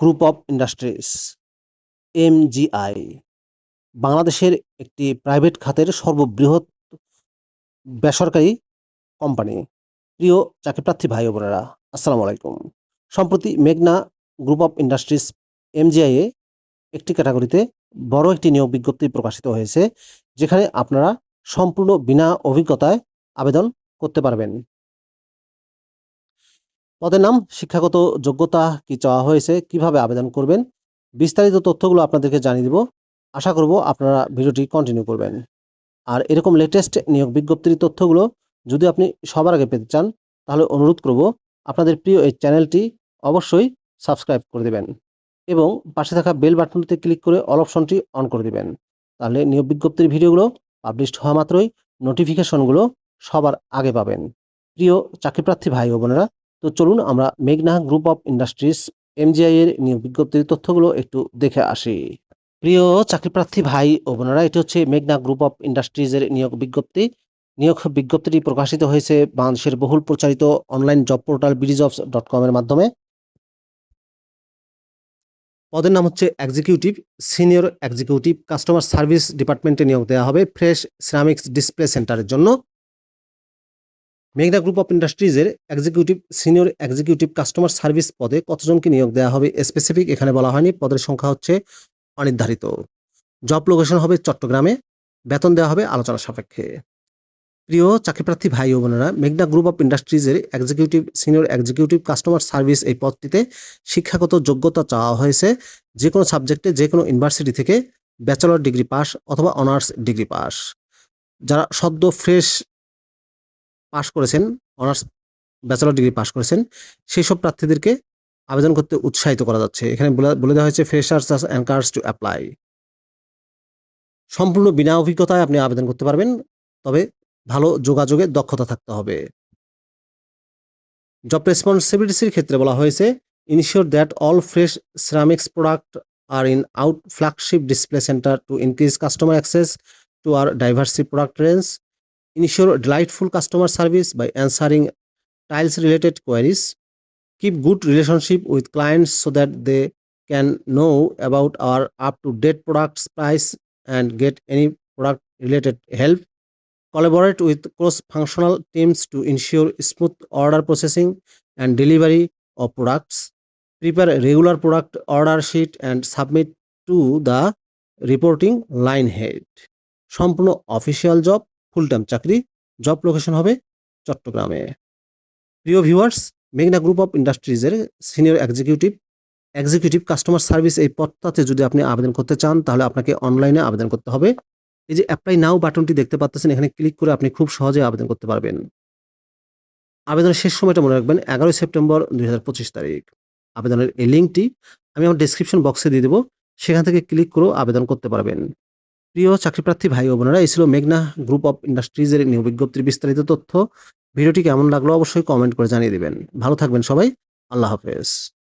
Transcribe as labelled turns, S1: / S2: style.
S1: Group of industries MgI বাংলাদেশের একটি private খাতের সর্ববৃহৎ বেসরকারি কোম্পানি প্রিয় চাকরিপ্রার্থী ভাই বোনেরা, আসসালামু আলাইকুম। সম্প্রতি মেঘনা গ্রুপ অফ ইন্ডাস্ট্রিজ এমজিআই এ একটি ক্যাটাগরিতে বড় একটি নিয়োগ বিজ্ঞপ্তি প্রকাশিত হয়েছে, যেখানে আপনারা সম্পূর্ণ বিনা অভিজ্ঞতায় আবেদন করতে পারবেন। পদের নাম, শিক্ষাগত যোগ্যতা কি চাওয়া হয়েছে, কীভাবে আবেদন করবেন, বিস্তারিত তথ্যগুলো আপনাদেরকে জানিয়ে দিব। আশা করব আপনারা ভিডিওটি কন্টিনিউ করবেন। আর এরকম লেটেস্ট নিয়োগ বিজ্ঞপ্তির তথ্যগুলো যদি আপনি সবার আগে পেতে চান, তাহলে অনুরোধ করব আপনাদের প্রিয় এই চ্যানেলটি অবশ্যই সাবস্ক্রাইব করে দেবেন এবং পাশে থাকা বেল বাটনটিতে ক্লিক করে অল অপশনটি অন করে দেবেন। তাহলে নিয়োগ বিজ্ঞপ্তির ভিডিওগুলো পাবলিশড হওয়া মাত্রই নোটিফিকেশনগুলো সবার আগে পাবেন। প্রিয় চাকরিপ্রার্থী ভাই ও বোনেরা তো চলুন আমরা মেঘনা গ্রুপ অফ ইন্ডাস্ট্রিজ এমজিআই এর নিয়োগ বিজ্ঞপ্তির তথ্যগুলো একটু দেখে আসি। প্রিয় চাকরিপ্রার্থী ভাই ও বোনেরা, এটি হচ্ছে মেঘনা গ্রুপ অফ ইন্ডাস্ট্রিজের নিয়োগ বিজ্ঞপ্তি। নিয়োগ বিজ্ঞপ্তিটি প্রকাশিত হয়েছে বাংলাদেশের বহুল প্রচারিত online job portal BDJobs dot com এর মাধ্যমে। পদের নাম হচ্ছে executive, senior executive, customer service ডিপার্টমেন্টে নিয়োগ দেওয়া হবে ফ্রেশ সিরামিক্স ডিসপ্লে সেন্টারের জন্য। মেঘনা group of ইন্ডাস্ট্রিজের executive, senior executive customer service পদে কতজনকে নিয়োগ দেওয়া হবে স্পেসিফিক এখানে বলা হয়নি। পদের সংখ্যা হচ্ছে অনির্ধারিত। জব লোকেশন হবে চট্টগ্রামে। বেতন দেওয়া হবে আলোচনা সাপেক্ষে। প্রিয় চাকরিপ্রার্থী ভাই ও বোনেরা, মেঘনা group of ইন্ডাস্ট্রিজের executive, senior executive customer service এই পদটিতে শিক্ষাগত যোগ্যতা চাওয়া হয়েছে যে কোনো সাবজেক্টে যে কোনো ইউনিভার্সিটি থেকে ব্যাচেলর ডিগ্রি পাস অথবা অনার্স ডিগ্রি পাস। যারা সদ্য ফ্রেশ পাস করেছেন অনার্স ব্যাচেলর ডিগ্রি পাস করেছেন সেই সব প্রার্থীদেরকে আবেদন করতে উৎসাহিত করা যাচ্ছে। এখানে বলে দেওয়া হয়েছে ফ্রেশার্স অ্যাঙ্কার্স টু অ্যাপ্লাই সম্পূর্ণ বিনা অভিজ্ঞতায় আপনি আবেদন করতে পারবেন, তবে ভালো যোগাযোগে দক্ষতা থাকতে হবে। জব রেসপন্সিবিলিটিসের ক্ষেত্রে বলা হয়েছে ensure that all fresh ceramics product are in out flagship display centre to increase customer access to our diverse product range ensure delightful customer service by answering tiles related queries keep good relationship with clients so that they can know about our up to date products price and get any product related help collaborate with cross functional teams to ensure smooth order processing and delivery of products prepare a regular product order sheet and submit to the reporting line head সম্পূর্ণ official job full time চাকরি job location হবে চট্টগ্রামে। প্রিয় viewers মেঘনা group of ইন্ডাস্ট্রিজের senior executive executive customer service এই পদটাতে যদি আপনি আবেদন করতে চান, তাহলে আপনাকে অনলাইনে আবেদন করতে হবে। এই যে অ্যাপ্লাই নাও বাটনটি দেখতে পাচ্ছেন, এখানে ক্লিক করে আপনি খুব সহজে আবেদন করতে পারবেন। আবেদনের শেষ সময়টা মনে রাখবেন, এগারোই সেপ্টেম্বর দুই হাজার পঁচিশ তারিখ। আবেদনের এই লিঙ্কটি আমি আমার ডিসক্রিপশন বক্সে দিয়ে দেবো, সেখান থেকে ক্লিক করেও আবেদন করতে পারবেন। প্রিয় চাকরিপ্রার্থী ভাই ও বোনেরা, এই ছিল মেঘনা গ্রুপ অফ ইন্ডাস্ট্রিজের নিয়োগ বিজ্ঞপ্তির বিস্তারিত তথ্য। ভিডিওটি কেমন লাগল অবশ্যই কমেন্ট করে জানিয়ে দিবেন। ভালো থাকবেন সবাই। আল্লাহ হাফেজ।